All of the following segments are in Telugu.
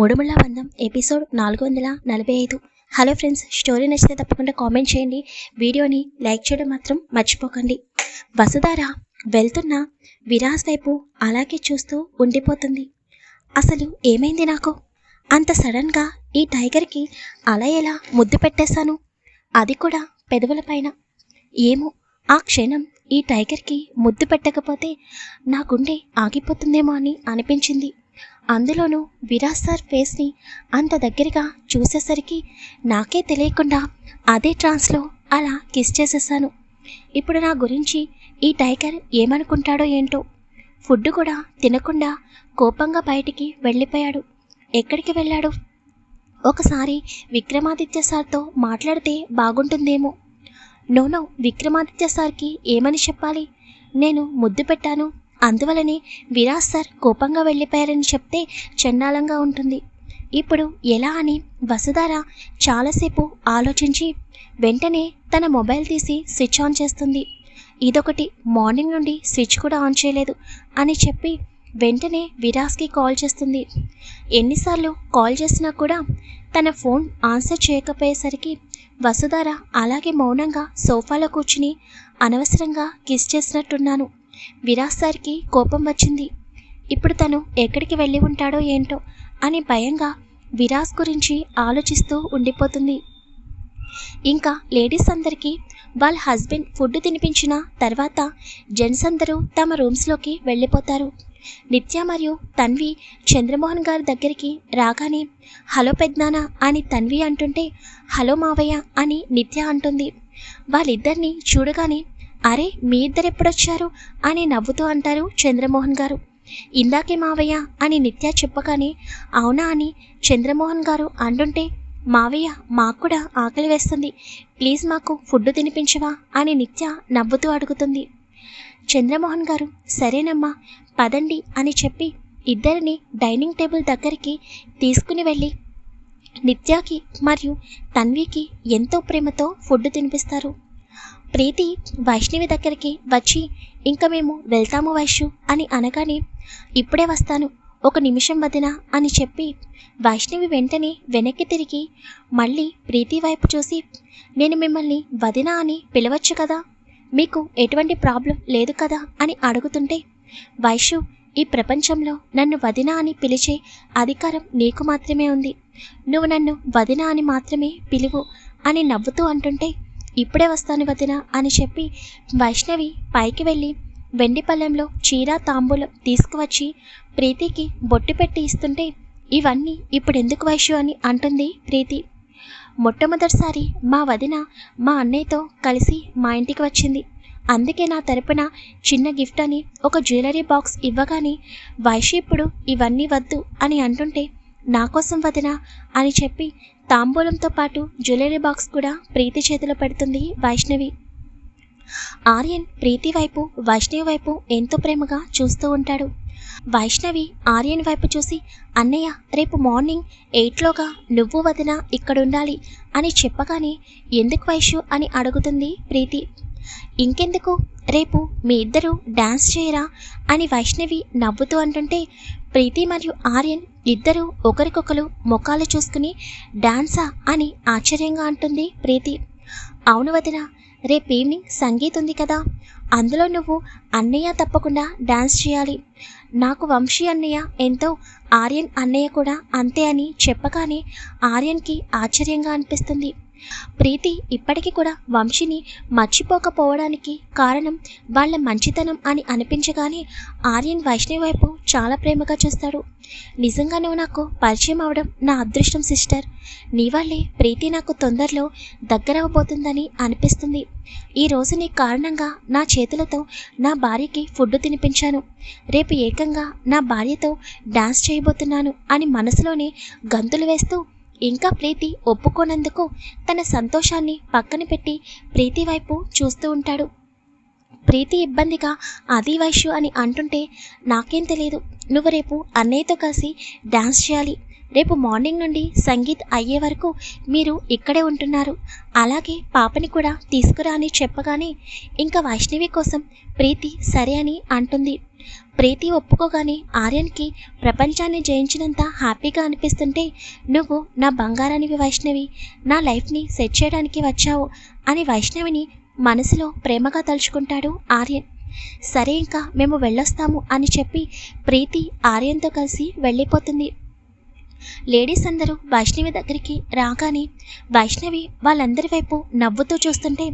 మూడుముళ్ళ బంధం ఎపిసోడ్ నాలుగు వందల నలభై ఐదు. హలో ఫ్రెండ్స్ స్టోరీ నచ్చితే తప్పకుండా కామెంట్ చేయండి. వీడియోని లైక్ చేయడం మాత్రం మర్చిపోకండి. వసుధార వెళ్తున్న విరాజ్ వైపు అలాగే చూస్తూ ఉండిపోతుంది. అసలు ఏమైంది నాకు? అంత సడన్గా ఈ టైగర్కి అలా ఎలా ముద్దు పెట్టేశాను? అది కూడా పెదవులపైన ఏమో ఆ క్షణం ఈ టైగర్కి ముద్దు పెట్టకపోతే నా గుండె ఆగిపోతుందేమో అని అనిపించింది. అందులోనూ విరాజ్ సార్ ఫేస్ని అంత దగ్గరగా చూసేసరికి నాకే తెలియకుండా అదే ట్రాన్స్లో అలా కిస్ చేసేసాను. ఇప్పుడు నా గురించి ఈ టైగర్ ఏమనుకుంటాడో ఏంటో? ఫుడ్ కూడా తినకుండా కోపంగా బయటికి వెళ్ళిపోయాడు. ఎక్కడికి వెళ్ళాడు? ఒకసారి విక్రమాదిత్య సార్తో మాట్లాడితే బాగుంటుందేమో. నోనో విక్రమాదిత్య సార్కి ఏమని చెప్పాలి? నేను ముద్దు పెట్టాను. అందువలనే విరాజ్ సార్ కోపంగా వెళ్ళిపోయారని చెప్తే చండాలంగా ఉంటుంది. ఇప్పుడు ఎలా అని వసుధార చాలాసేపు ఆలోచించి వెంటనే తన మొబైల్ తీసి స్విచ్ ఆన్ చేస్తుంది. ఇదొకటి మార్నింగ్ నుండి స్విచ్ కూడా ఆన్ చేయలేదు అని చెప్పి వెంటనే విరాజ్కి కాల్ చేస్తుంది. ఎన్నిసార్లు కాల్ చేసినా కూడా తన ఫోన్ ఆన్సర్ చేయకపోయేసరికి వసుధార అలాగే మౌనంగా సోఫాలో కూర్చుని అనవసరంగా కిస్ చేసినట్టున్నాను. విరాజ్ సార్కి కోపం వచ్చింది. ఇప్పుడు తను ఎక్కడికి వెళ్ళి ఉంటాడో ఏంటో అని భయంగా విరాజ్ గురించి ఆలోచిస్తూ ఉండిపోతుంది. ఇంకా లేడీస్ అందరికీ వాళ్ళ హస్బెండ్ ఫుడ్ తినిపించిన తర్వాత జెంట్స్ అందరూ తమ రూమ్స్లోకి వెళ్ళిపోతారు. నిత్య మరియు తన్వి చంద్రమోహన్ గారి దగ్గరికి రాగానే హలో పెద్దనాన్న అని తన్వి అంటుంటే హలో మావయ్య అని నిత్య అంటుంది. వాళ్ళిద్దరిని చూడగానే అరే మీ ఇద్దరెప్పుడొచ్చారు అని నవ్వుతూ అంటారు చంద్రమోహన్ గారు. ఇందాకే మావయ్య అని నిత్య చెప్పగానే అవునా అని చంద్రమోహన్ గారు అంటుంటే మావయ్య మాకు కూడా ఆకలి వేస్తుంది. ప్లీజ్ మాకు ఫుడ్ తినిపించవా అని నిత్య నవ్వుతూ అడుగుతుంది. చంద్రమోహన్ గారు సరేనమ్మా పదండి అని చెప్పి ఇద్దరిని డైనింగ్ టేబుల్ దగ్గరికి తీసుకుని వెళ్ళి నిత్యాకి మరియు తన్వికి ఎంతో ప్రేమతో ఫుడ్ తినిపిస్తారు. ప్రీతి వైష్ణవి దగ్గరికి వచ్చి ఇంకా మేము వెళ్తాము వైష్ణు అని అనగానే ఇప్పుడే వస్తాను ఒక నిమిషం వదిన అని చెప్పి వైష్ణవి వెంటనే వెనక్కి తిరిగి మళ్ళీ ప్రీతి వైపు చూసి నేను మిమ్మల్ని వదిన అని పిలవచ్చు కదా? మీకు ఎటువంటి ప్రాబ్లం లేదు కదా? అని అడుగుతుంటే వైషు ఈ ప్రపంచంలో నన్ను వదిన అని పిలిచే అధికారం నీకు మాత్రమే ఉంది. నువ్వు నన్ను వదిన అని మాత్రమే పిలువు అని నవ్వుతూ అంటుంటే ఇప్పుడే వస్తాను వదిన అని చెప్పి వైష్ణవి పైకి వెళ్ళి వెండిపల్లెంలో చీర తాంబూలం తీసుకువచ్చి ప్రీతికి బొట్టు పెట్టి ఇస్తుంటే ఇవన్నీ ఇప్పుడు ఎందుకు వైషు అని అంటుంది ప్రీతి. మొట్టమొదటిసారి మా వదిన మా అన్నయ్యతో కలిసి మా ఇంటికి వచ్చింది. అందుకే నా తరపున చిన్న గిఫ్ట్ అని ఒక జ్యువెలరీ బాక్స్ ఇవ్వగానే వైషు ఇప్పుడు ఇవన్నీ వద్దు అని అంటుంటే నా కోసం వదిన అని చెప్పి తాంబూలంతో పాటు జ్యువెలరీ బాక్స్ కూడా ప్రీతి చేతిలో పెడుతుంది వైష్ణవి. ఆర్యన్ ప్రీతి వైపు వైష్ణవి వైపు ఎంతో ప్రేమగా చూస్తూ ఉంటాడు. వైష్ణవి ఆర్యన్ వైపు చూసి అన్నయ్య రేపు మార్నింగ్ ఎయిట్లోగా నువ్వు వదిన ఇక్కడ ఉండాలి అని చెప్పగానే ఎందుకు వైషు అని అడుగుతుంది ప్రీతి. ఇంకెందుకు? రేపు మీ ఇద్దరు డాన్స్ చేయరా? అని వైష్ణవి నవ్వుతూ అంటుంటే ప్రీతి మరియు ఆర్యన్ ఇద్దరూ ఒకరికొకరు ముఖాలు చూసుకుని డాన్సా అని ఆశ్చర్యంగా అంటుంది ప్రీతి. అవును వదిన రేపు ఈవినింగ్ సంగీత్ ఉంది కదా. అందులో నువ్వు అన్నయ్య తప్పకుండా డాన్స్ చేయాలి. నాకు వంశీ అన్నయ్య ఎంతో ఆర్యన్ అన్నయ్య కూడా అంతే అని చెప్పగానే ఆర్యన్కి ఆశ్చర్యంగా అనిపిస్తుంది. ప్రీతి ఇప్పటికీ కూడా వంశీని మర్చిపోకపోవడానికి కారణం వాళ్ళ మంచితనం అని అనిపించగానే ఆర్యన్ వైష్ణవి వైపు చాలా ప్రేమగా చూస్తాడు. నిజంగా నువ్వు నాకు పరిచయం అవడం నా అదృష్టం సిస్టర్. నీ వల్లే ప్రీతి నాకు తొందరలో దగ్గరవబోతుందని అనిపిస్తుంది. ఈ రోజు నీ కారణంగా నా చేతులతో నా భార్యకి ఫుడ్ తినిపించాను. రేపు ఏకంగా నా భార్యతో డాన్స్ చేయబోతున్నాను అని మనసులోనే గంతులు వేస్తూ ఇంకా ప్రీతి ఒప్పుకోనందుకు తన సంతోషాన్ని పక్కన పెట్టి ప్రీతి వైపు చూస్తూ ఉంటాడు. ప్రీతి ఇబ్బందిగా అది వైశ్యు అని అంటుంటే నాకేం తెలియదు నువ్వు రేపు అన్నయ్యతో కలిసి డాన్స్ చేయాలి. రేపు మార్నింగ్ నుండి సంగీత్ అయ్యే వరకు మీరు ఇక్కడే ఉంటున్నారు. అలాగే పాపని కూడా తీసుకురా అని చెప్పగానే ఇంకా వైష్ణవి కోసం ప్రీతి సరే అని అంటుంది. ప్రీతి ఒప్పుకోగానే ఆర్యన్కి ప్రపంచాన్ని జయించినంత హ్యాపీగా అనిపిస్తుంటే నువ్వు నా బంగారానివి వైష్ణవి నా లైఫ్ని సెట్ చేయడానికి వచ్చావు అని వైష్ణవిని మనసులో ప్రేమగా తలుచుకుంటాడు ఆర్యన్. సరే ఇంకా మేము వెళ్ళొస్తాము అని చెప్పి ప్రీతి ఆర్యన్తో కలిసి వెళ్ళిపోతుంది. లేడీస్ అందరూ వైష్ణవి దగ్గరికి రాగానే వైష్ణవి వాళ్ళందరి వైపు నవ్వుతూ చూస్తుంటే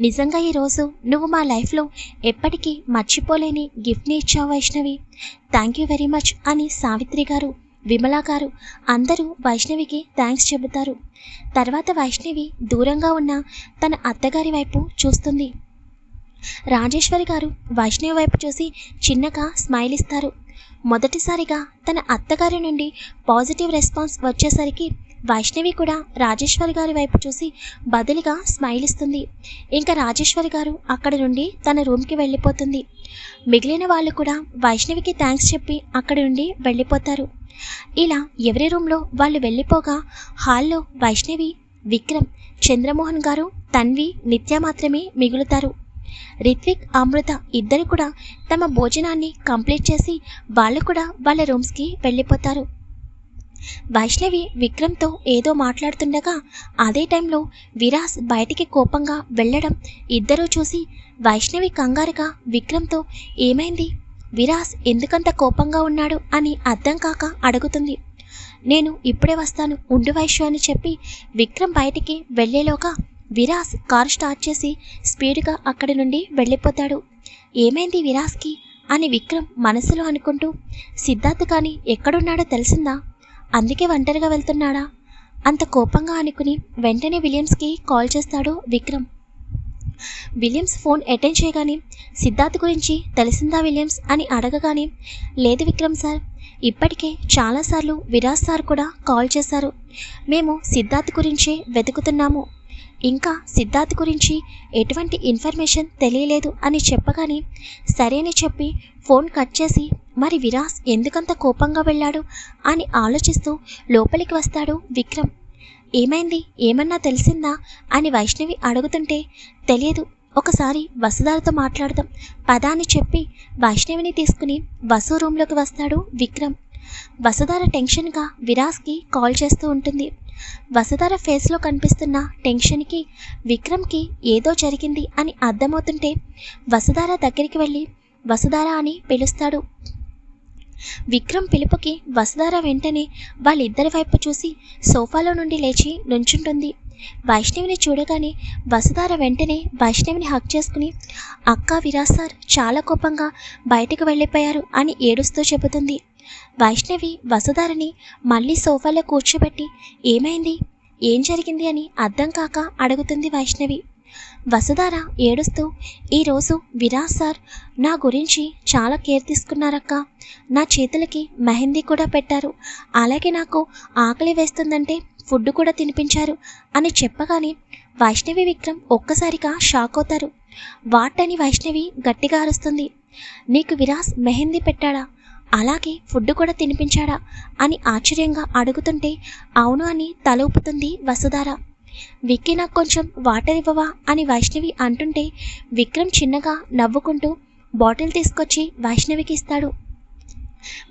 నిజంగా ఈరోజు నువ్వు మా లైఫ్లో ఎప్పటికీ మర్చిపోలేని గిఫ్ట్ని ఇచ్చావు Vaishnavi. Thank you very much అని సావిత్రి గారు విమలా గారు అందరూ వైష్ణవికి థ్యాంక్స్ చెబుతారు. తర్వాత వైష్ణవి దూరంగా ఉన్న తన అత్తగారి వైపు చూస్తుంది. రాజేశ్వరి గారు వైష్ణవి వైపు చూసి చిన్నగా స్మైల్ ఇస్తారు మొదటిసారిగా తన అత్తగారి నుండి పాజిటివ్ రెస్పాన్స్ వచ్చేసరికి వైష్ణవి కూడా రాజేశ్వరి గారి వైపు చూసి బదులుగా స్మైల్ ఇస్తుంది. ఇంకా రాజేశ్వరి గారు అక్కడి నుండి తన రూమ్కి వెళ్ళిపోతుంది. మిగిలిన వాళ్ళు కూడా వైష్ణవికి థ్యాంక్స్ చెప్పి అక్కడి నుండి వెళ్ళిపోతారు. ఇలా ఎవరి రూమ్లో వాళ్ళు వెళ్ళిపోగా హాల్లో వైష్ణవి విక్రమ్ చంద్రమోహన్ గారు తన్వి నిత్య మాత్రమే మిగులుతారు. రిత్విక్ అమృత ఇద్దరు కూడా తమ భోజనాన్ని కంప్లీట్ చేసి వాళ్ళు కూడా వాళ్ళ రూమ్స్కి వెళ్ళిపోతారు. వైష్ణవి విక్రమ్తో ఏదో మాట్లాడుతుండగా అదే టైంలో విరాస్ బయటికి కోపంగా వెళ్ళడం ఇద్దరూ చూసి వైష్ణవి కంగారుగా విక్రమ్తో ఏమైంది? విరాస్ ఎందుకంత కోపంగా ఉన్నాడు అని అర్థం కాక అడుగుతుంది. నేను ఇప్పుడే వస్తాను ఉండు వైశ్యు అని చెప్పి విక్రమ్ బయటికి వెళ్ళేలోగా విరాస్ కారు స్టార్ట్ చేసి స్పీడ్గా అక్కడి నుండి వెళ్ళిపోతాడు. ఏమైంది విరాస్కి? అని విక్రమ్ మనసులో అనుకుంటూ సిద్ధార్థ్ కానీ ఎక్కడున్నాడో తెలిసిందా? అందుకే ఒంటరిగా వెళ్తున్నాడా? అంత కోపంగా అనుకుని వెంటనే విలియమ్స్కి కాల్ చేస్తాడు విక్రమ్. విలియమ్స్ ఫోన్ అటెండ్ చేయగానే సిద్ధార్థ్ గురించి తెలిసిందా విలియమ్స్ అని అడగగానే లేదు విక్రమ్ సార్ ఇప్పటికే చాలాసార్లు విరాజ్ సార్ కూడా కాల్ చేశారు. మేము సిద్ధార్థ్ గురించే వెతుకుతున్నాము. ఇంకా సిద్ధార్థ్ గురించి ఎటువంటి ఇన్ఫర్మేషన్ తెలియలేదు అని చెప్పగానే సరే అని చెప్పి ఫోన్ కట్ చేసి మరి విరాస్ ఎందుకంత కోపంగా వెళ్ళాడు అని ఆలోచిస్తూ లోపలికి వస్తాడు విక్రమ్. ఏమైంది? ఏమన్నా తెలిసిందా? అని వైష్ణవి అడుగుతుంటే తెలియదు. ఒకసారి వసుధారతో మాట్లాడదాం. పదా అని చెప్పి వైష్ణవిని తీసుకుని వసు రూమ్లోకి వస్తాడు విక్రమ్. వసుధార టెన్షన్గా విరాస్కి కాల్ చేస్తూ ఉంటుంది. వసుధార ఫేస్లో కనిపిస్తున్న టెన్షన్కి విక్రమ్కి ఏదో జరిగింది అని అర్థమవుతుంటే వసుధార దగ్గరికి వెళ్ళి వసుధార అని పిలుస్తాడు. విక్రమ్ పిలుపుకి వసుధార వెంటనే వాళ్ళిద్దరి వైపు చూసి సోఫాలో నుండి లేచి నుంచుంటుంది. వైష్ణవిని చూడగానే వసుధార వెంటనే వైష్ణవిని హక్ చేసుకుని అక్క విరాజ్ సార్ చాలా కోపంగా బయటకు వెళ్ళిపోయారు అని ఏడుస్తూ చెబుతుంది. వైష్ణవి వసుధారని మళ్ళీ సోఫాలో కూర్చోబెట్టి ఏమైంది? ఏం జరిగింది అని అర్థం కాక అడుగుతుంది వైష్ణవి. వసుధార ఏడుస్తూ ఈరోజు విరాజ్ సార్ నా గురించి చాలా కేర్ తీసుకున్నారక్క. నా చేతులకి మెహందీ కూడా పెట్టారు. అలాగే నాకు ఆకలి వేస్తుందంటే ఫుడ్ కూడా తినిపించారు అని చెప్పగానే వైష్ణవి విక్రమ్ ఒక్కసారిగా షాక్ అవుతారు. వాటని వైష్ణవి గట్టిగా అరుస్తుంది. నీకు విరాస్ మెహందీ పెట్టాడా? అలాగే ఫుడ్ కూడా తినిపించాడా అని ఆశ్చర్యంగా అడుగుతుంటే అవును అని తల ఊపుతుంది వసుధార. విక్కీ నాకు కొంచెం వాటర్ ఇవ్వవా అని వైష్ణవి అంటుంటే విక్రమ్ చిన్నగా నవ్వుకుంటూ బాటిల్ తీసుకొచ్చి వైష్ణవికి ఇస్తాడు.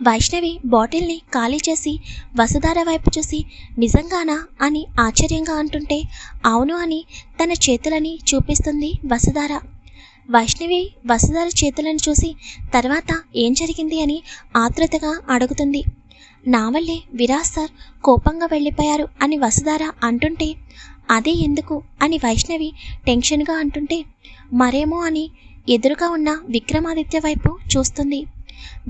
వైష్ణవి బాటిల్ని ఖాళీ చేసి వసుధార వైపు చూసి నిజంగానా అని ఆశ్చర్యంగా అంటుంటే అవును అని తన చేతులని చూపిస్తుంది వసుధార. వైష్ణవి వసుధార చేతులను చూసి తర్వాత ఏం జరిగింది అని ఆతృతగా అడుగుతుంది. నా వల్లే విరాజ్ సార్ కోపంగా వెళ్ళిపోయారు అని వసుధార అంటుంటే అదే ఎందుకు అని వైష్ణవి టెన్షన్గా అంటుంటే మరేమో అని ఎదురుగా ఉన్న విక్రమాదిత్య వైపు చూస్తుంది.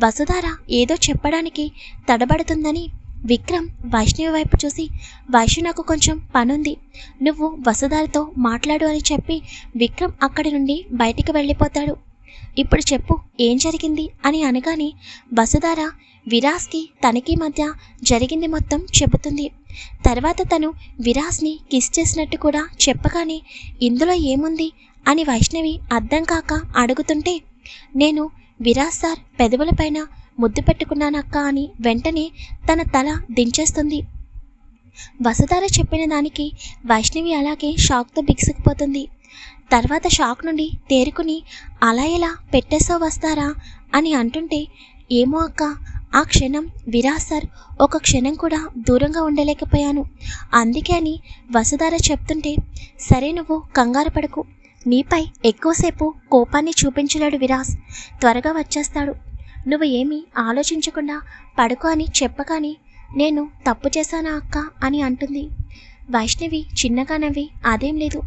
వసుధార ఏదో చెప్పడానికి తడబడుతుందని విక్రమ్ వైష్ణవి వైపు చూసి వైష్ణవి నాకు కొంచెం పనుంది. నువ్వు వసుధారతో మాట్లాడు అని చెప్పి విక్రమ్ అక్కడి నుండి బయటికి వెళ్ళిపోతాడు. ఇప్పుడు చెప్పు ఏం జరిగింది? అని అనగానే వసుధార విరాస్కి తనకి మధ్య జరిగింది మొత్తం చెబుతుంది. తర్వాత తను విరాస్ని కిస్ చేసినట్టు కూడా చెప్పగానే ఇందులో ఏముంది? అని వైష్ణవి అర్థం కాక అడుగుతుంటే నేను విరాజ్ సార్ పెదవులపైన ముద్దు పెట్టుకున్నానక్క అని వెంటనే తన తల దించేస్తుంది. వసుధార చెప్పిన దానికి వైష్ణవి అలాగే షాక్తో బిగుసుకుపోతుంది. తర్వాత షాక్ నుండి తేరుకుని అలా ఎలా పెట్టేసో వస్తారా అని అంటుంటే ఏమో అక్క ఆ క్షణం విరాజ్ సార్ ఒక క్షణం కూడా దూరంగా ఉండలేకపోయాను. అందుకే అని వసుధార చెప్తుంటే సరే నువ్వు కంగారు పడకు. నీపై ఎక్కువసేపు కోపాన్ని చూపించలేడు విరాస్. త్వరగా వచ్చేస్తాడు. నువ్వు ఏమీ ఆలోచించకుండా పడుకో అని చెప్పగాని నేను తప్పు చేశానా అక్క అని అంటుంది. వైష్ణవి చిన్నగా నవ్వి అదేం లేదు.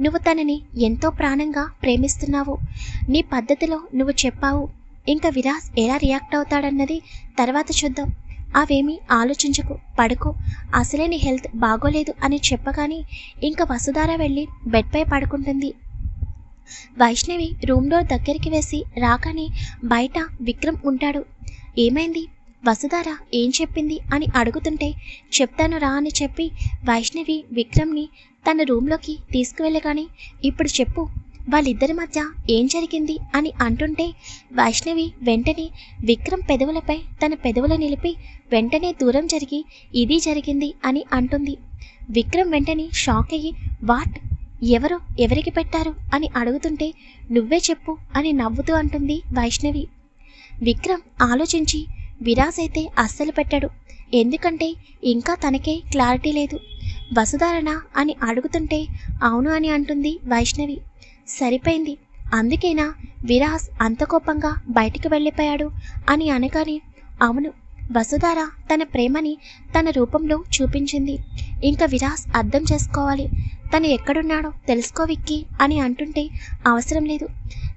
నువ్వు తనని ఎంతో ప్రాణంగా ప్రేమిస్తున్నావు. నీ పద్ధతిలో నువ్వు చెప్పావు. ఇంకా విరాస్ ఎలా రియాక్ట్ అవుతాడన్నది తర్వాత చూద్దాం. అవేమీ ఆలోచించకు. పడుకో. అసలే నీ హెల్త్ బాగోలేదు అని చెప్పగానే ఇంకా వసుధార వెళ్ళి బెడ్పై పడుకుంటుంది. వైష్ణవి రూమ్ డోర్ దగ్గరికి వేసి రాగానే బయట విక్రమ్ ఉంటాడు. ఏమైంది? వసుధార ఏం చెప్పింది అని అడుగుతుంటే చెప్తాను రా అని చెప్పి వైష్ణవి విక్రమ్ని తన రూమ్లోకి తీసుకువెళ్ళగానే ఇప్పుడు చెప్పు వాళ్ళిద్దరి మధ్య ఏం జరిగింది అని అంటుంటే వైష్ణవి వెంటనే విక్రమ్ పెదవులపై తన పెదవులు నిలిపి వెంటనే దూరం జరిగి ఇది జరిగింది అని అంటుంది. విక్రమ్ వెంటనే షాక్ అయ్యి వాట్? ఎవరు ఎవరికి పెట్టారు అని అడుగుతుంటే నువ్వే చెప్పు అని నవ్వుతూ అంటుంది వైష్ణవి. విక్రమ్ ఆలోచించి విరాజ్ అయితే అస్సలు పెట్టాడు. ఎందుకంటే ఇంకా తనకే క్లారిటీ లేదు. వసుధారణ అని అడుగుతుంటే అవును అని అంటుంది వైష్ణవి. సరిపోయింది. అందుకేనా విరాజ్ అంత కోపంగా బయటికి వెళ్ళిపోయాడు? అని అనగానే అవును. వసుధార తన ప్రేమని తన రూపంలో చూపించింది. ఇంకా విరాస్ అర్థం చేసుకోవాలి. తను ఎక్కడున్నాడో తెలుసుకో విక్కి అని అంటుంటే అవసరం లేదు.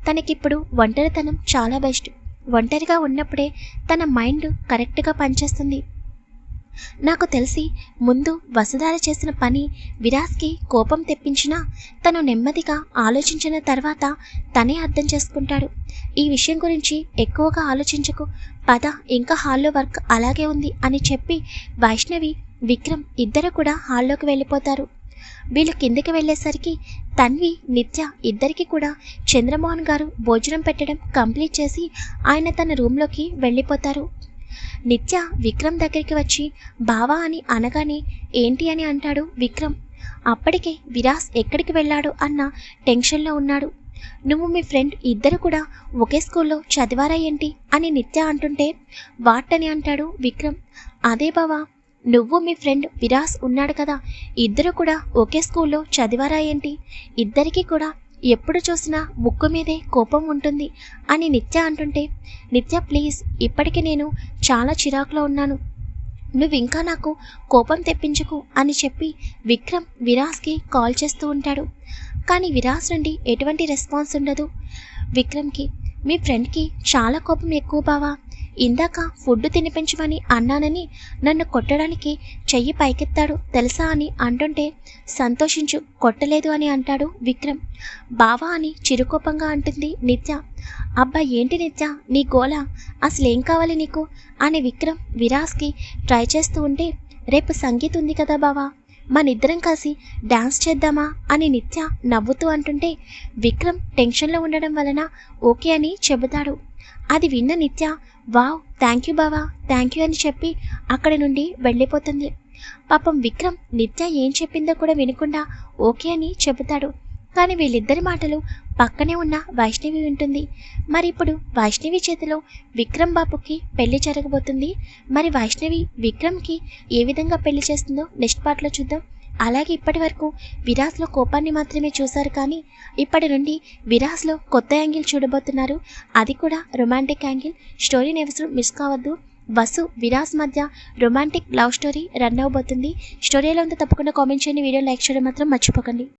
తనకిప్పుడు ఒంటరితనం చాలా బెస్ట్. ఒంటరిగా ఉన్నప్పుడే తన మైండ్ కరెక్ట్గా పనిచేస్తుంది. నాకు తెలిసి ముందు వసుధార చేసిన పని విరాజ్కి కోపం తెప్పించినా తను నెమ్మదిగా ఆలోచించిన తర్వాత తనే అర్థం చేసుకుంటాడు. ఈ విషయం గురించి ఎక్కువగా ఆలోచించకు. పద ఇంకా హాల్లో వర్క్ అలాగే ఉంది అని చెప్పి వైష్ణవి విక్రమ్ ఇద్దరు కూడా హాల్లోకి వెళ్ళిపోతారు. వీళ్ళు కిందకి వెళ్ళేసరికి తన్వి నిత్య ఇద్దరికి కూడా చంద్రమోహన్ గారు భోజనం పెట్టడం కంప్లీట్ చేసి ఆయన తన రూమ్లోకి వెళ్ళిపోతారు. నిత్య విక్రమ్ దగ్గరికి వచ్చి బావా అని అనగానే ఏంటి అని అంటాడు విక్రమ్. అప్పటికే విరాస్ ఎక్కడికి వెళ్ళాడు అన్న టెన్షన్లో ఉన్నాడు. నువ్వు మీ ఫ్రెండ్ ఇద్దరు కూడా ఒకే స్కూల్లో చదివారా ఏంటి? అని నిత్య అంటుంటే వాటని అంటాడు విక్రమ్. అదే బావా నువ్వు మీ ఫ్రెండ్ విరాస్ ఉన్నాడు కదా ఇద్దరు కూడా ఒకే స్కూల్లో చదివారా ఏంటి? ఇద్దరికీ కూడా ఎప్పుడు చూసినా ముక్కు మీదే కోపం ఉంటుంది అని నిత్య అంటుంటే నిత్య ప్లీజ్ ఇప్పటికి నేను చాలా చిరాకులో ఉన్నాను. నువ్వు ఇంకా నాకు కోపం తెప్పించకు అని చెప్పి విక్రమ్ విరాస్కి కాల్ చేస్తూ ఉంటాడు. కానీ విరాస్ నుండి ఎటువంటి రెస్పాన్స్ ఉండదు. విక్రమ్కి మీ ఫ్రెండ్కి చాలా కోపం ఎక్కువ బావా. ఇందాక ఫుడ్ తినిపించమని అన్నానని నన్ను కొట్టడానికి చెయ్యి పైకెత్తాడు తెలుసా అని అంటుంటే సంతోషించు కొట్టలేదు అని అంటాడు విక్రమ్. బావా అని చిరుకోపంగా అంటుంది నిత్య. అబ్బా ఏంటి నిత్య? నీ గోల? అసలేం కావాలి నీకు? అని విక్రమ్ విరాస్కి ట్రై చేస్తూ ఉంటే రేపు సంగీత్ ఉంది కదా బావా మనిద్దరం కలిసి డాన్స్ చేద్దామా అని నిత్య నవ్వుతూ అంటుంటే విక్రమ్ టెన్షన్లో ఉండడం వలన ఓకే అని చెబుతాడు. అది విన్న నిత్య వావ్ థ్యాంక్ యూ బావా థ్యాంక్ యూ అని చెప్పి అక్కడి నుండి వెళ్ళిపోతుంది. పాపం విక్రమ్ నిత్య ఏం చెప్పిందో కూడా వినకుండా ఓకే అని చెబుతాడు. కానీ వీళ్ళిద్దరి మాటలు పక్కనే ఉన్న వైష్ణవి వింటుంది. మరి ఇప్పుడు వైష్ణవి చేతిలో విక్రమ్ బాబుకి పెళ్ళి జరగబోతుంది. మరి వైష్ణవి విక్రమ్కి ఏ విధంగా పెళ్ళి చేస్తుందో నెక్స్ట్ పార్ట్లో చూద్దాం. అలాగే ఇప్పటి వరకు విరాస్లో కోపాన్ని మాత్రమే చూశారు కానీ ఇప్పటి నుండి విరాస్లో కొత్త యాంగిల్ చూడబోతున్నారు. అది కూడా రొమాంటిక్ యాంగిల్. స్టోరీని ఎవరు మిస్ కావద్దు. వసు విరాస్ మధ్య రొమాంటిక్ లవ్ స్టోరీ రన్ అవబోతుంది స్టోరీలో ఎలా ఉందో తప్పకుండా కామెంట్ చేయండి. వీడియో లైక్ చేయడం మాత్రం మర్చిపోకండి.